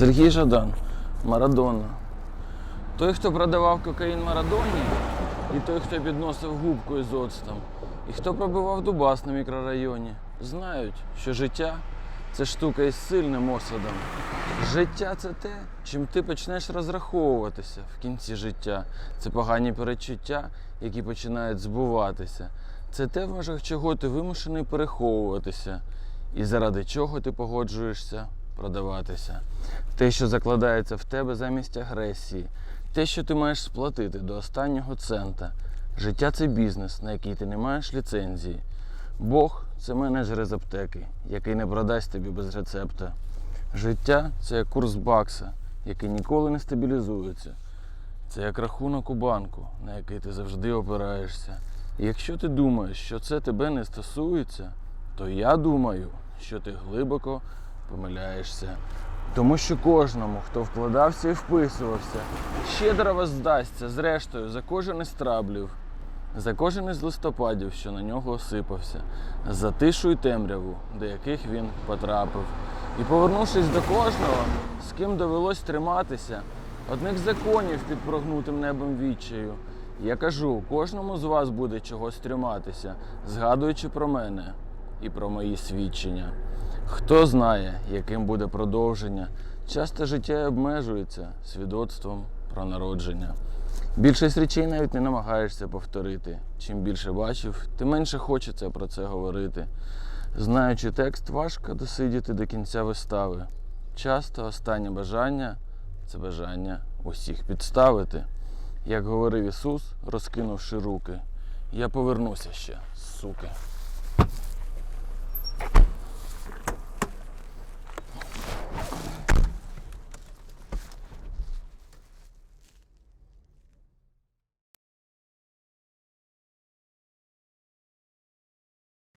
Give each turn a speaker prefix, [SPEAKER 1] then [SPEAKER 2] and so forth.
[SPEAKER 1] Сергій Жадан, Марадона. Той, хто продавав кокаїн Марадоні, і той, хто підносив губку із оцтом, і хто пробивав дубас на мікрорайоні, знають, що життя це штука із сильним осадом. Життя це те, чим ти почнеш розраховуватися в кінці життя. Це погані перечуття, які починають збуватися. Це те, в межах чого ти вимушений переховуватися, і заради чого ти погоджуєшся продаватися. Те, що закладається в тебе замість агресії, те, що ти маєш сплатити до останнього цента. Життя це бізнес, на який ти не маєш ліцензії. Бог це менеджер з аптеки, який не продасть тобі без рецепта. Життя це як курс бакса, який ніколи не стабілізується. Це як рахунок у банку, на який ти завжди опираєшся. І якщо ти думаєш, що це тебе не стосується, то я думаю, що ти глибоко помиляєшся. Тому що кожному, хто вкладався і вписувався, щедро воздасться, зрештою, за кожен із траблів, за кожен із листопадів, що на нього осипався, за тишу і темряву, до яких він потрапив. І повернувшись до кожного, з ким довелось триматися, одних законів під прогнутим небом відчаю, я кажу, кожному з вас буде чогось триматися, згадуючи про мене і про мої свідчення. Хто знає, яким буде продовження, часто життя обмежується свідоцтвом про народження. Більшість речей навіть не намагаєшся повторити. Чим більше бачив, тим менше хочеться про це говорити. Знаючи текст, важко досидіти до кінця вистави. Часто останнє бажання це бажання усіх підставити. Як говорив Ісус, розкинувши руки, я повернуся ще, суки.